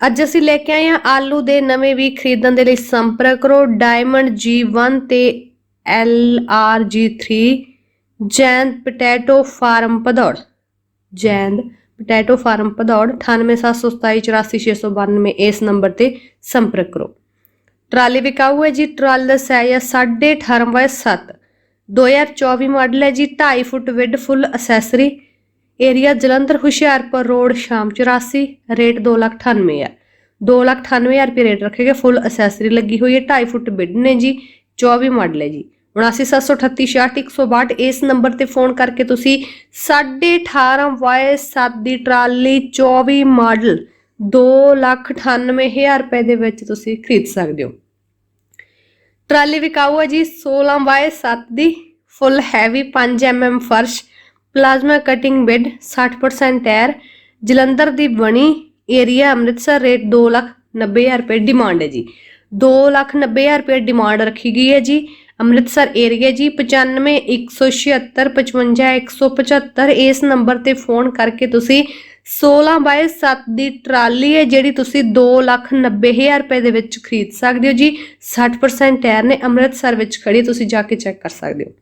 ਅੱਜ ਅਸੀਂ ਲੈ ਕੇ ਆਏ ਹਾਂ ਆਲੂ ਦੇ ਨਵੇਂ ਵੀ ਖਰੀਦਣ ਦੇ ਲਈ ਸੰਪਰਕ ਕਰੋ ਡਾਇਮੰਡ G1 ਤੇ LRG3 Jain potato farm Bhadaur, Jain potato farm Bhadaur 9872784692 ਇਸ ਨੰਬਰ ਤੇ ਸੰਪਰਕ ਕਰੋ। ਟਰਾਲੀ ਵਿਕਾਊ ਹੈ ਜੀ, ਟਰਾਲੀ ਦਾ ਸਾਈਜ਼ ਹੈ 18.5 ਬਾਈ 7 2024 ਮਾਡਲ ਹੈ ਜੀ 2.5 foot wide full accessory area Jalandhar Hoshiarpur road Sham 84 rate 2,98 ਹੈ 2,98,000 ਰੁਪਏ ਰੇਟ ਰੱਖੇਗਾ ਫੁੱਲ ਅਸੈਸਰੀ ਲੱਗੀ ਹੋਈ ਹੈ 2.5 ਫੁੱਟ ਵਿੱਡ ਨੇ ਜੀ 24 ਮਾਡਲ ਹੈ ਜੀ। 7973866162 ਇਸ ਨੰਬਰ ਤੇ ਫੋਨ ਕਰਕੇ ਤੁਸੀਂ 18.5 ਵਾਈ 7 ਦੀ ਟਰਾਲੀ 24 ਮਾਡਲ 2,98,000 ਰੁਪਏ ਦੇ ਵਿੱਚ ਤੁਸੀਂ ਖਰੀਦ ਸਕਦੇ ਹੋ। ਟਰਾਲੀ ਵਿਕਾਊ ਹੈ ਜੀ 16 ਬਾਏ 7 ਦੀ ਫੁੱਲ ਹੈਵੀ 5 mm ਫਰਸ਼ plasma cutting bed 60% tyre Jalandhar ਦੀ ਬਣੀ ਏਰੀਆ ਅੰਮ੍ਰਿਤਸਰ ਰੇਟ 2,90,000 ਰੁਪਏ ਡਿਮਾਂਡ ਹੈ ਜੀ। 2,90,000 ਰੁਪਏ ਡਿਮਾਂਡ ਰੱਖੀ ਗਈ ਹੈ ਜੀ। ਅੰਮ੍ਰਿਤਸਰ ਏਰੀਆ ਜੀ 95 176 55 175 ਇਸ ਨੰਬਰ ਤੇ ਫੋਨ ਕਰਕੇ ਤੁਸੀਂ 16 ਬਾਏ 7 ਦੀ ਟਰਾਲੀ ਹੈ ਜਿਹੜੀ ਤੁਸੀਂ 2,90,000 ਰੁਪਏ ਦੇ ਵਿੱਚ ਖਰੀਦ ਸਕਦੇ ਹੋ ਜੀ। 60% ਟਾਇਰ ਨੇ ਅੰਮ੍ਰਿਤਸਰ ਵਿੱਚ ਖੜੀ ਤੁਸੀਂ ਜਾ ਕੇ ਚੈੱਕ ਕਰ ਸਕਦੇ ਹੋ।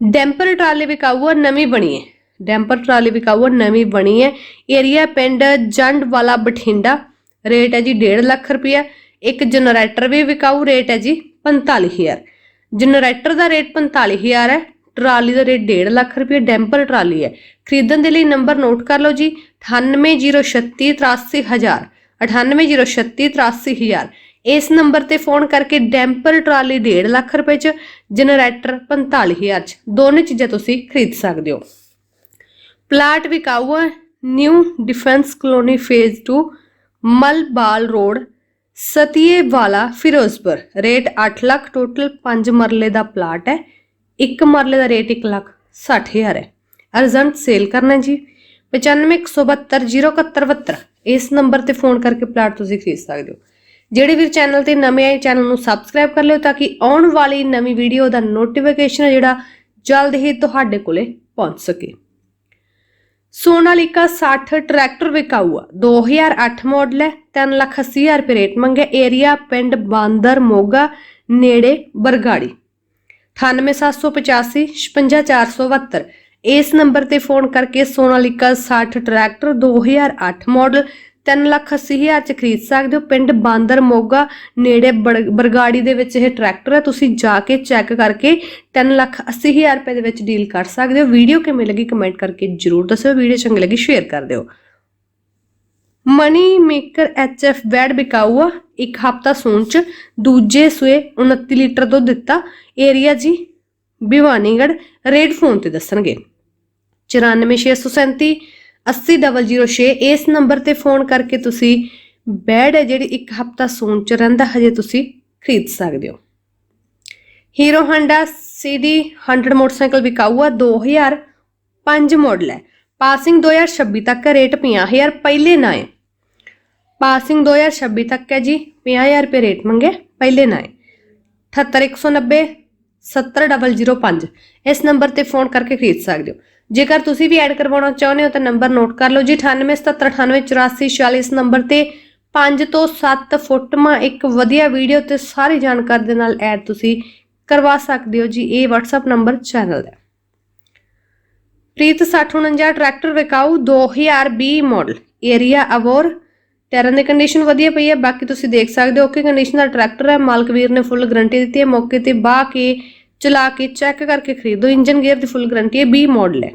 ਡੈਂਪਰ ਟਰਾਲੀ ਵਿਕਾਊ ਹੈ ਨਵੀਂ ਬਣੀ ਹੈ। ਡੈਂਪਰ ਟਰਾਲੀ ਵਿਕਾਊ ਹੈ ਨਵੀਂ ਬਣੀ ਹੈ। ਏਰੀਆ ਪਿੰਡ ਜੰਡ ਵਾਲਾ ਬਠਿੰਡਾ, ਰੇਟ ਹੈ ਜੀ 1.5 ਲੱਖ ਰੁਪਇਆ। ਇੱਕ ਜਨਰੇਟਰ ਵੀ ਵਿਕਾਊ, ਰੇਟ ਹੈ ਜੀ 45000 ਜਨਰੇਟਰ ਦਾ ਰੇਟ 45000 ਹੈ, ਟਰਾਲੀ ਦਾ ਰੇਟ 1.5 ਲੱਖ ਰੁਪਏ ਡੈਂਪਰ ਟਰਾਲੀ ਹੈ। ਖਰੀਦਣ ਦੇ ਲਈ ਨੰਬਰ ਨੋਟ ਕਰ ਲਓ ਜੀ 9806383000 9806383000 ਇਸ ਨੰਬਰ ਤੇ ਫੋਨ ਕਰਕੇ ਡੈਂਪਰ ਟਰਾਲੀ 1.5 ਲੱਖ ਰੁਪਏ ਚ, ਜਨਰੇਟਰ 45000 ਚ। ਦੋਨੇ ਚੀਜ਼ਾਂ ਤੁਸੀਂ ਖਰੀਦ ਸਕਦੇ ਹੋ। Plot ਵਿਕਾਊ new defence colony phase 2 Malwal road Satiye Wala Firozpur. Rate 8 lakh, total 5 ਮਰਲੇ ਦਾ ਪਲਾਟ ਹੈ। ਇੱਕ ਮਰਲੇ ਦਾ ਰੇਟ 1 ਲੱਖ 60000 ਹੈ। ਅਰਜੈਂਟ ਸੇਲ ਕਰਨਾ ਜੀ। 9517707172 ਇਸ ਨੰਬਰ ਤੇ ਫੋਨ ਕਰਕੇ ਪਲਾਟ ਤੁਸੀਂ ਖਰੀਦ ਸਕਦੇ ਹੋ। ਜਿਹੜੇ ਵੀ ਚੈਨਲ ਤੇ ਨਵੇਂ ਆਏ ਚੈਨਲ ਨੂੰ ਸਬਸਕ੍ਰਾਈਬ ਕਰ ਲਿਓ ਤਾਂ ਕਿ ਆਉਣ ਵਾਲੀ ਨਵੀਂ ਵੀਡੀਓ ਦਾ ਨੋਟੀਫਿਕੇਸ਼ਨ ਜਿਹੜਾ ਜਲਦ ਹੀ ਤੁਹਾਡੇ ਕੋਲੇ ਪਹੁੰਚ ਸਕੇ। ਸੋਨਾਲੀਕਾ 60 ਟਰੈਕਟਰ ਵਿਕਾਊ ਆ 2008 ਮਾਡਲ ਹੈ 380000 ਰੁਪਏ ਰੇਟ ਮੰਗਿਆ। ਏਰੀਆ ਪਿੰਡ ਬਾਂਦਰ ਮੋਗਾ, ਨੇੜੇ ਬਰਗਾੜੀ। 98785 56472 ਇਸ ਨੰਬਰ ਤੇ ਫੋਨ ਕਰਕੇ ਸੋਨਾਲੀਕਾ 60 ਟਰੈਕਟਰ 2008 ਮਾਡਲ 380000 ਚ ਖਰੀਦ ਸਕਦੇ ਹੋ। ਪਿੰਡ ਬਾਂਦਰ ਮੋਗਾ ਨੇੜੇ ਬਰਗਾੜੀ ਦੇ ਵਿੱਚ ਇਹ ਟਰੈਕਟਰ ਹੈ। ਤੁਸੀਂ ਜਾ ਕੇ ਚੈੱਕ ਕਰਕੇ 380000 ਰੁਪਏ ਦੇ ਵਿੱਚ ਡੀਲ ਕਰ ਸਕਦੇ ਹੋ। ਵੀਡੀਓ ਕਿਵੇਂ ਲੱਗੀ ਕਮੈਂਟ ਕਰਕੇ ਜਰੂਰ ਦੱਸਿਓ। ਵੀਡੀਓ ਚੰਗੀ ਲੱਗੀ ਸ਼ੇਅਰ ਕਰ ਦਿਓ। ਮਨੀ ਮੇਕਰ ਐਚਐਫ ਬੈਡ ਬਿਕਾਊ ਆ ਇੱਕ ਹਫਤਾ ਸੂਣ ਚ ਦੂਜੇ ਸੂਏ 29 ਲੀਟਰ ਦੁੱਧ ਦਿੱਤਾ। ਏਰੀਆ ਜੀ ਭਿਵਾਨੀਗੜ ਰੇਡ ਫੋਨ ਤੇ ਦੱਸਣਗੇ। 94637 80006 ਇਸ ਨੰਬਰ ਤੇ ਫੋਨ ਕਰਕੇ ਤੁਸੀਂ ਬੈਡ ਹੈ ਜਿਹੜੀ ਇੱਕ ਹਫਤਾ ਸੂਣ ਚ ਰਹਿੰਦਾ, ਹਜੇ ਤੁਸੀਂ ਖਰੀਦ ਸਕਦੇ ਹੋ। ਹੀਰੋ ਹਾਂਡਾ ਸੀਡੀ 100 ਮੋਟਰਸਾਈਕਲ ਵਿਕਾਊ ਆ 2005 ਮਾਡਲ ਹੈ। ਪਾਸਿੰਗ 2026 ਤੱਕ ਹੈ ਰੇਟ 50000 ਪਹਿਲੇ ਨਾ ਹੈ ਪਾਸਿੰਗ 2026 ਤੱਕ ਹੈ ਜੀ 50000 ਰੁਪਏ ਰੇਟ ਮੰਗੇ, ਪਹਿਲੇ ਨਾ ਹੈ 78190 70005 ਇਸ ਨੰਬਰ ਤੇ ਫੋਨ ਕਰਕੇ ਖਰੀਦ ਸਕਦੇ ਹੋ। ਜੇਕਰ ਤੁਸੀਂ ਵੀ ਐਡ ਕਰਵਾਉਣਾ ਚਾਹੁੰਦੇ ਹੋ ਤਾਂ ਨੰਬਰ ਨੋਟ ਕਰ ਲਓ ਜੀ 9877988446 ਇਸ ਨੰਬਰ ਤੇ 5 ਤੋਂ 7 ਫੁੱਟਮਾ ਇੱਕ ਵਧੀਆ ਵੀਡੀਓ ਤੇ ਸਾਰੀ ਜਾਣਕਾਰੀ ਦੇ ਨਾਲ ਐਡ ਤੁਸੀਂ ਕਰਵਾ ਸਕਦੇ ਹੋ ਜੀ, ਇਹ WhatsApp ਨੰਬਰ ਚੈਨਲ ਦਾ ਪ੍ਰੀਤ 6049 ਟਰੈਕਟਰ ਵਿਕਾਊ 2020 ਮਾਡਲ, ਏਰੀਆ ਅਵੋਰ, ਟਾਇਰਾਂ ਦੀ ਕੰਡੀਸ਼ਨ ਵਧੀਆ ਪਈ ਹੈ, ਬਾਕੀ ਤੁਸੀਂ ਦੇਖ ਸਕਦੇ ਹੋ ਕਿ ਕੰਡੀਸ਼ਨ ਦਾ ਟਰੈਕਟਰ ਹੈ, ਮਾਲਕ ਵੀਰ ਨੇ ਫੁੱਲ ਗਾਰੰਟੀ ਦਿੱਤੀ ਹੈ, ਮੌਕੇ ਤੇ ਬਾਹ ਕੇ ਚਲਾ ਕੇ ਚੈੱਕ ਕਰਕੇ ਖਰੀਦੋ। ਇੰਜਨ ਗੇਅਰ ਦੀ ਫੁੱਲ ਗਾਰੰਟੀ ਹੈ 20 ਮਾਡਲ ਹੈ।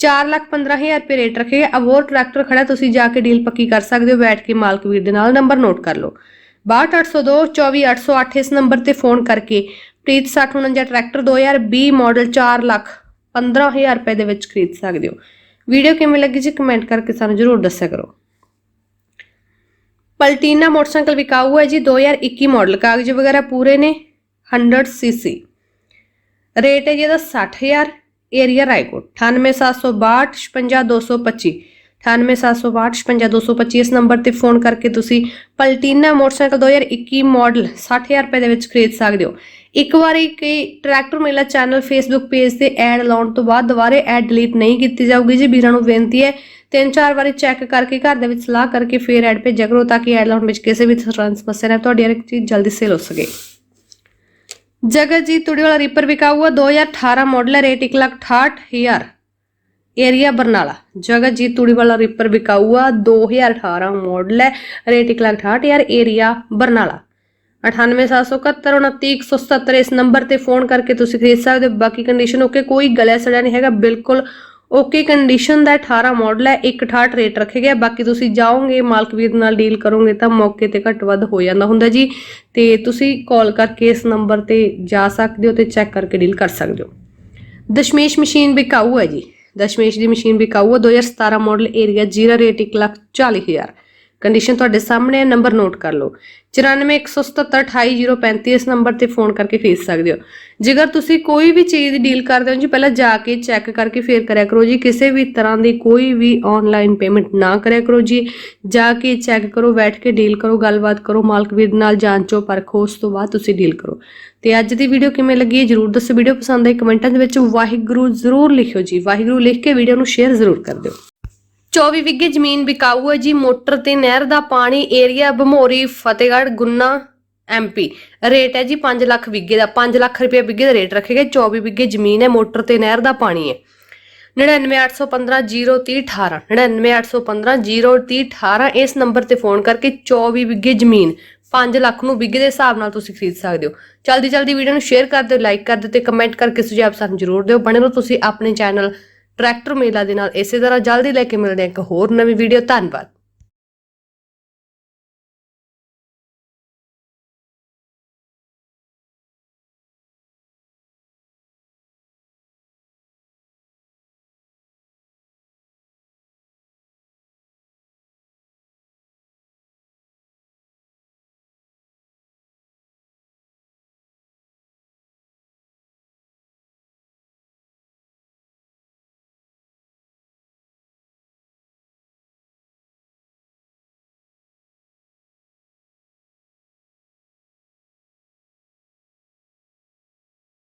415000 ਰੁਪਏ ਰੇਟ ਰੱਖੇਗਾ ਅਵੋਰ ਟਰੈਕਟਰ ਖੜਾ, ਤੁਸੀਂ ਜਾ ਕੇ ਡੀਲ ਪੱਕੀ ਕਰ ਸਕਦੇ ਹੋ। ਬੈਠ ਕੇ ਮਾਲਕ ਵੀਰ ਦੇ ਨਾਲ ਨੰਬਰ ਨੋਟ ਕਰ ਲਓ। 62802 24808 ਇਸ ਨੰਬਰ ਤੇ ਫੋਨ ਕਰਕੇ ਪ੍ਰੀਤ 6049 ਟਰੈਕਟਰ 2020 ਮਾਡਲ 4 ਲੱਖ 15000 ਰੁਪਏ ਦੇ ਵਿੱਚ ਖਰੀਦ ਸਕਦੇ ਹੋ। ਵੀਡੀਓ ਕਿਵੇਂ ਲੱਗੀ ਜੀ ਕਮੈਂਟ ਕਰਕੇ ਸਾਨੂੰ ਜਰੂਰ ਦੱਸਿਆ ਕਰੋ। ਪਲਟੀਨਾ ਮੋਟਰਸਾਈਕਲ ਵਿਕਾਊ ਹੈ ਜੀ 2021 ਮਾਡਲ ਕਾਗਜ਼ ਵਗੈਰਾ ਪੂਰੇ ਨੇ 100 ਸੀਸੀ ਰੇਟ ਹੈ ਜੀ ਇਹਦਾ 60000 ਏਰੀਆ ਰਾਏਕੋਟ 98762 55225 98762 55225 ਇਸ ਨੰਬਰ ਤੇ ਫੋਨ ਕਰਕੇ ਤੁਸੀਂ ਪਲਟੀਨਾ ਮੋਟਰਸਾਈਕਲ 2021 ਮਾਡਲ 60000 ਰੁਪਏ ਦੇ ਵਿੱਚ ਖਰੀਦ ਸਕਦੇ ਹੋ। ਇੱਕ ਵਾਰੀ ਕਿ tractor Mela channel Facebook page ਤੇ ਐਡ ਲਾਉਣ ਤੋਂ ਬਾਅਦ ਦੁਬਾਰੇ ਐਡ ਡਿਲੀਟ ਨਹੀਂ ਕੀਤੀ ਜਾਊਗੀ ਜੀ। ਵੀਰਾਂ ਨੂੰ ਬੇਨਤੀ ਹੈ, ਤਿੰਨ ਚਾਰ ਵਾਰੀ ਚੈੱਕ ਕਰਕੇ ਘਰ ਦੇ ਵਿੱਚ ਸਲਾਹ ਕਰਕੇ ਫੇਰ ਐਡ ਭੇਜਿਆ ਕਰੋ ਤਾਂ ਕਿ ਐਡ ਲਾਉਣ ਵਿੱਚ ਕਿਸੇ ਵੀ ਤਰ੍ਹਾਂ ਦੀ ਸਮੱਸਿਆ ਨਾ ਤੁਹਾਡੀ ਹਰ ਇੱਕ ਚੀਜ਼ ਜਲਦੀ ਸੇਲ ਹੋ ਸਕੇ। ਜਗਤ ਜੀ ਤੁੜੀ ਵਾਲਾ ਰੀਪਰ ਵਿਕਾਊ ਹੈ 2018 ਮਾਡਲ ਹੈ ਰੇਟ 168000 ਏਰੀਆ ਬਰਨਾਲਾ। ਜਗਤ ਜੀ ਤੁੜੀ ਵਾਲਾ ਰੀਪਰ ਵਿਕਾਊ ਆ 2018 ਮਾਡਲ ਸੌ ਰੇਟ 168000 ਏਰੀਆ ਬਰਨਾਲਾ 9877799177 ਇਸ ਨੰਬਰ ਤੇ ਫੋਨ ਕਰਕੇ ਤੁਸੀਂ ਖਰੀਦ ਸਕਦੇ ਹੋ। ਬਾਕੀ ਕੰਡੀਸ਼ਨ ਓਕੇ ਕੋਈ ਗਲਿਆ ਸੜਿਆ ਨਹੀਂ ਹੈਗਾ। ਬਿਲਕੁਲ ਓਕੇ ਕੰਡੀਸ਼ਨ ਦਾ 18 ਮਾਡਲ ਹੈ 168 ਰੇਟ ਰੱਖੇ ਗਿਆ, ਬਾਕੀ ਤੁਸੀਂ ਜਾਓਗੇ ਮਾਲਕ ਵੀਰ ਨਾਲ ਡੀਲ ਕਰੋਗੇ ਤਾਂ ਮੌਕੇ ਤੇ ਘੱਟ ਵੱਧ ਹੋ ਜਾਂਦਾ ਹੁੰਦਾ ਜੀ। ਤੇ ਤੁਸੀਂ ਕਾਲ ਕਰਕੇ ਇਸ ਨੰਬਰ ਤੇ ਜਾ ਸਕਦੇ ਹੋ ਤੇ ਚੈੱਕ ਕਰਕੇ ਡੀਲ ਕਰ ਸਕਦੇ ਹੋ। ਦਸ਼ਮੇਸ਼ ਮਸ਼ੀਨ ਵਿਕਾਊ ਹੈ ਜੀ। ਦਸ਼ਮੇਸ਼ ਦੀ ਮਸ਼ੀਨ ਵਿਕਾਊ ਹੈ 2017 model area Zira rate 140000 condition ਤੁਹਾਡੇ ਸਾਹਮਣੇ ਹੈ ਨੰਬਰ ਨੋਟ ਕਰ ਲਓ। 9417728035 ਇਸ ਨੰਬਰ ਤੇ ਫੋਨ ਕਰਕੇ ਖਰੀਦ ਸਕਦੇ ਹੋ। ਜੇਕਰ ਤੁਸੀਂ ਕੋਈ ਵੀ ਚੀਜ਼ ਦੀ ਡੀਲ ਕਰਦੇ ਹੋ ਜੀ, ਪਹਿਲਾਂ ਜਾ ਕੇ ਚੈੱਕ ਕਰਕੇ ਫੇਰ ਕਰਿਆ ਕਰੋ ਜੀ। ਕਿਸੇ ਵੀ ਤਰ੍ਹਾਂ ਦੀ ਕੋਈ ਵੀ ਆਨਲਾਈਨ ਪੇਮੈਂਟ ਨਾ ਕਰਿਆ ਕਰੋ ਜੀ। ਜਾ ਕੇ ਚੈੱਕ ਕਰੋ, ਬੈਠ ਕੇ ਡੀਲ ਕਰੋ, ਗੱਲਬਾਤ ਕਰੋ, ਮਾਲਕ ਵੀਰ ਨਾਲ ਜਾਂਚੋ ਪਰਖੋ ਉਸ ਤੋਂ ਬਾਅਦ ਤੁਸੀਂ ਡੀਲ ਕਰੋ। ਤੇ ਅੱਜ ਦੀ ਵੀਡੀਓ ਕਿਵੇਂ ਲੱਗੀ ਹੈ, ਜਰੂਰ ਦੱਸੋ। ਵੀਡੀਓ ਪਸੰਦ ਆਈ ਕਮੈਂਟਾਂ ਦੇ ਵਿੱਚ ਵਾਹਿਗੁਰੂ ਜ਼ਰੂਰ ਲਿਖਿਓ ਜੀ। ਵਾਹਿਗੁਰੂ ਲਿਖ ਕੇ ਵੀਡੀਓ ਨੂੰ ਸ਼ੇਅਰ ਜ਼ਰੂਰ ਕਰ ਦਿਓ। 24 ਵਿਗੇ ਜ਼ਮੀਨ ਵਿਕਾਊ ਹੈ ਜੀ। ਮੋਟਰ ਤੇ ਨਹਿਰ ਦਾ ਪਾਣੀ area Bhamori Fatehgarh, Guna MP rate ਹੈ ਜੀ 5 ਲੱਖ ਵਿਗੇ ਦਾ। 5 ਲੱਖ ਰੁਪਏ ਵਿਗੇ ਦਾ ਰੇਟ ਰੱਖੇਗਾ 24 ਵਿਗੇ ਜ਼ਮੀਨ ਹੈ, ਮੋਟਰ ਤੇ ਨਹਿਰ ਦਾ ਪਾਣੀ ਹੈ। 9981500318 9981500318 ਇਸ ਨੰਬਰ ਤੇ ਫੋਨ ਕਰਕੇ 24 ਵਿਗੇ ਜ਼ਮੀਨ 5 ਲੱਖ ਨੂੰ ਵਿਗੇ ਦੇ ਹਿਸਾਬ ਨਾਲ ਤੁਸੀਂ ਖਰੀਦ ਸਕਦੇ ਹੋ। ਜਲਦੀ ਜਲਦੀ ਵੀਡੀਓ ਨੂੰ ਸ਼ੇਅਰ ਕਰ ਦਿਓ, ਲਾਈਕ ਕਰ ਦਿਓ ਤੇ ਕਮੈਂਟ ਕਰਕੇ ਸੁਝਾਅ ਸਾਨੂੰ ਜ਼ਰੂਰ ਦਿਓ। ਬਣੇ ਰਹੋ ਤੁਸੀਂ ਆਪਣੇ ਚੈਨਲ ਟਰੈਕਟਰ ਮੇਲਾ ਦੇ ਨਾਲ ਇਸੇ ਤਰ੍ਹਾਂ ਜਲਦੀ ਲੈ ਕੇ ਮਿਲਦੇ ਹਾਂ ਇੱਕ ਹੋਰ ਨਵੀਂ ਵੀਡੀਓ ਧੰਨਵਾਦ।